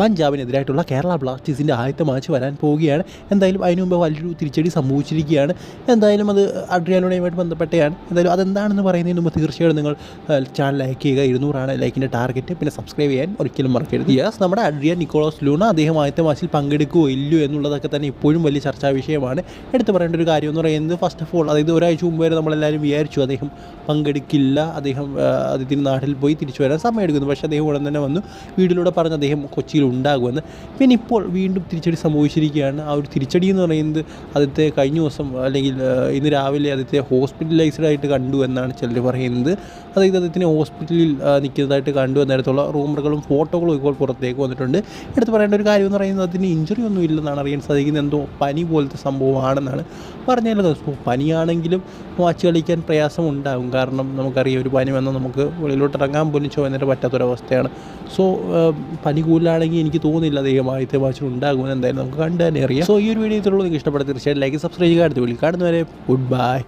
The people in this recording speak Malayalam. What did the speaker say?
പഞ്ചാബിനെതിരായിട്ടുള്ള കേരള ബ്ലാസ്റ്റേഴ്സിന്റെ ആദ്യത്തെ മാച്ച് വരാൻ പോവുകയാണ്. എന്തായാലും അതിനു മുമ്പ് വലിയൊരു തിരിച്ചടി സംഭവിച്ചിരിക്കുകയാണ്. എന്തായാലും അത് അഡ്രിയാലോണയുമായിട്ട് ബന്ധപ്പെട്ടാണ് എന്തായാലും അതെന്താണെന്ന് പറയുന്നതിന് മുമ്പ് തീർച്ചയായിട്ടും നിങ്ങൾ ചാനൽ ലൈക്ക് ചെയ്യുക. ഇരുന്നൂറാണ് ലൈക്കിന്റെ ടാർഗറ്റ് പിന്നെ സബ്സ്ക്രൈബ് ചെയ്യാൻ ഒരിക്കലും മറക്കരുത്. യെസ് നമ്മുടെ അഡ്രിയാൻ നിക്കോളോസ് ലൂണ അദ്ദേഹം ആദ്യത്തെ മാച്ചിൽ പങ്കെടുക്കുകയോ ഇല്ലയോ എന്നുള്ളതൊക്കെ തന്നെ ഇപ്പോഴും വലിയ ചർച്ചാ വിഷയമാണ്. എടുത്തു പറയേണ്ട ഒരു കാര്യം എന്ന് പറയുന്നത് ഫസ്റ്റ് ഓഫ് ഓൾ അതായത് ഒരാഴ്ച മുമ്പ് വരെ നമ്മളെല്ലാവരും വിചാരിച്ചു അദ്ദേഹം പങ്കെടുക്കില്ല. അദ്ദേഹം ആ, നാട്ടിൽ പോയി തിരിച്ചു വരാൻ സമയമെടുക്കുന്നു. പക്ഷേ അദ്ദേഹം ഉടൻ തന്നെ വന്നു. വീട്ടിലൂടെ പറഞ്ഞ് അദ്ദേഹം കൊച്ചിയിൽ ഉണ്ടാകുമെന്ന് പിന്നെ ഇപ്പോൾ വീണ്ടും തിരിച്ചടി സംഭവിച്ചിരിക്കുകയാണ്. ആ ഒരു തിരിച്ചടി എന്ന് പറയുന്നത് ആദ്യത്തെ കഴിഞ്ഞ ദിവസം അല്ലെങ്കിൽ ഇന്ന് രാവിലെ ആദ്യത്തെ ഹോസ്പിറ്റലൈസ്ഡ് ആയിട്ട് കണ്ടു എന്നാണ് ചിലർ പറയുന്നത്. അതായത് അദ്ദേഹത്തിനെ ഹോസ്പിറ്റലിൽ നിൽക്കുന്നതായിട്ട് കണ്ടു എന്നേരത്തുള്ള റൂമറുകളും ഫോട്ടോകളും ഇപ്പോൾ പുറത്തേക്ക് വന്നിട്ടുണ്ട്. എടുത്ത് പറയേണ്ട ഒരു കാര്യം എന്ന് പറയുന്നത് അതിന് ഇഞ്ചുറി ഒന്നും ഇല്ലെന്നാണ് അറിയാൻ സാധിക്കുന്നത്. എന്തോ പനി പോലത്തെ സംഭവമാണെന്നാണ് പറഞ്ഞാലും പനിയാണെങ്കിലും വാച്ച് കളിക്കാൻ പ്രയാസം ഉണ്ടാകും കാരണം നമുക്കറിയാം ഒരു പനി വന്നാൽ നമുക്ക് വെളിയിലോട്ട് ഇറങ്ങാൻ പോലും ചോദിച്ചിട്ട് പറ്റാത്തൊരവസ്ഥയാണ്. സോ പനി കൂടുതലാണെങ്കിൽ എനിക്ക് തോന്നുന്നില്ല അദ്ദേഹം ആദ്യത്തെ വാച്ചിൽ ഉണ്ടാകുമെന്ന് എന്തായാലും നമുക്ക് കണ്ടു തന്നെ അറിയാം. സോ ഈ ഒരു വീഡിയോ ഇത്രയുള്ളൂ നിങ്ങൾക്ക് ഇഷ്ടപ്പെട്ട തീർച്ചയായിട്ടും ലൈക്ക് സബ്സ്ക്രൈബ് ചെയ്യുക. അടുത്ത വീഡിയോ കാണുന്നവരെ ഗുഡ് ബൈ